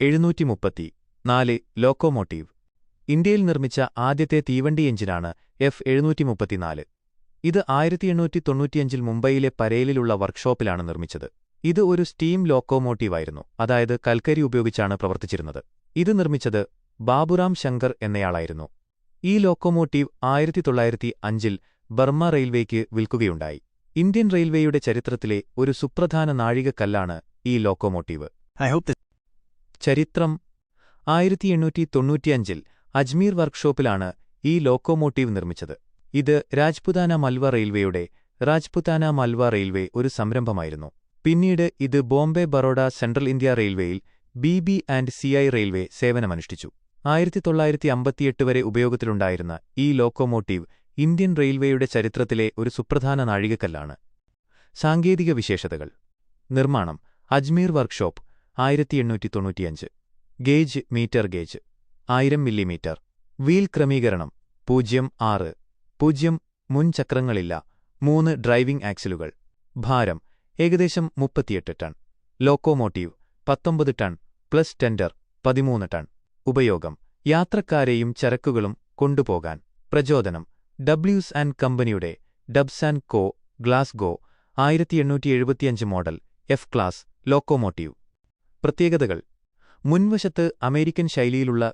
എഴുന്നൂറ്റി മുപ്പത്തി നാല് ലോക്കോമോട്ടീവ്. ഇന്ത്യയിൽ നിർമ്മിച്ച ആദ്യത്തെ തീവണ്ടി എഞ്ചിനാണ് എഫ് എഴുന്നൂറ്റി മുപ്പത്തിനാല് ഇത് ആയിരത്തി എണ്ണൂറ്റി തൊണ്ണൂറ്റിയഞ്ചിൽ മുംബൈയിലെ പരേലിലുള്ള വർക്ക്ഷോപ്പിലാണ് നിർമ്മിച്ചത്. ഇത് ഒരു സ്റ്റീം ലോക്കോമോട്ടീവായിരുന്നു അതായത് കൽക്കരി ഉപയോഗിച്ചാണ് പ്രവർത്തിച്ചിരുന്നത്. ഇത് നിർമ്മിച്ചത് ബാബുറാം ശങ്കർ എന്നയാളായിരുന്നു. ഈ ലോക്കോമോട്ടീവ് ആയിരത്തി തൊള്ളായിരത്തി അഞ്ചിൽ ബർമ്മ റെയിൽവേക്ക് വിൽക്കുകയുണ്ടായി. ഇന്ത്യൻ റെയിൽവേയുടെ ചരിത്രത്തിലെ ഒരു സുപ്രധാന നാഴികക്കല്ലാണ് ഈ ലോക്കോമോട്ടീവ്. ചരിത്രം ആയിരത്തി എണ്ണൂറ്റി തൊണ്ണൂറ്റിയഞ്ചിൽ അജ്മീർ വർക്ക്ഷോപ്പിലാണ് ഈ ലോക്കോമോട്ടീവ് നിർമ്മിച്ചത്. ഇത് രാജ്പുതാന മൽവ റെയിൽവേയുടെ രാജ്പുതാന മൽവ റെയിൽവേ ഒരു സംരംഭമായിരുന്നു. പിന്നീട് ഇത് ബോംബെ ബറോഡ സെൻട്രൽ ഇന്ത്യ റെയിൽവേയിൽ B B and CI railway സേവനമനുഷ്ഠിച്ചു. ആയിരത്തി തൊള്ളായിരത്തി അമ്പത്തിയെട്ട് വരെ ഉപയോഗത്തിലുണ്ടായിരുന്ന ഈ ലോക്കോമോട്ടീവ് ഇന്ത്യൻ റെയിൽവേയുടെ ചരിത്രത്തിലെ ഒരു സുപ്രധാന നാഴികക്കല്ലാണ്. സാങ്കേതിക വിശേഷതകൾ. നിർമ്മാണം. അജ്മീർ വർക്ക്ഷോപ്പ്. ആയിരത്തി എണ്ണൂറ്റി തൊണ്ണൂറ്റിയഞ്ച് ഗേജ് മീറ്റർ ഗേജ്. ആയിരം മില്ലിമീറ്റർ. വീൽ ക്രമീകരണം. പൂജ്യം ആറ്. പൂജ്യം മുൻ ചക്രങ്ങളില്ല. മൂന്ന് ഡ്രൈവിംഗ് ആക്സിലുകൾ. ഭാരം ഏകദേശം മുപ്പത്തിയെട്ട് ടൺ. ലോക്കോമോട്ടീവ് പത്തൊമ്പത് ടൺ പ്ലസ് ടെൻഡർ പതിമൂന്ന് ടൺ. ഉപയോഗം യാത്രക്കാരെയും ചരക്കുകളും കൊണ്ടുപോകാൻ. പ്രചോദനം ഡബ്ല്യൂസ് ആൻഡ് കമ്പനിയുടെ ഡബ്സ് ആൻഡ് കോ ഗ്ലാസ്ഗോ ആയിരത്തി എണ്ണൂറ്റി എഴുപത്തിയഞ്ച് മോഡൽ എഫ് ക്ലാസ് ലോക്കോമോട്ടീവ്. പ്രത്യേകതകൾ. മുൻവശത്ത് അമേരിക്കൻ ശൈലിയിലുള്ള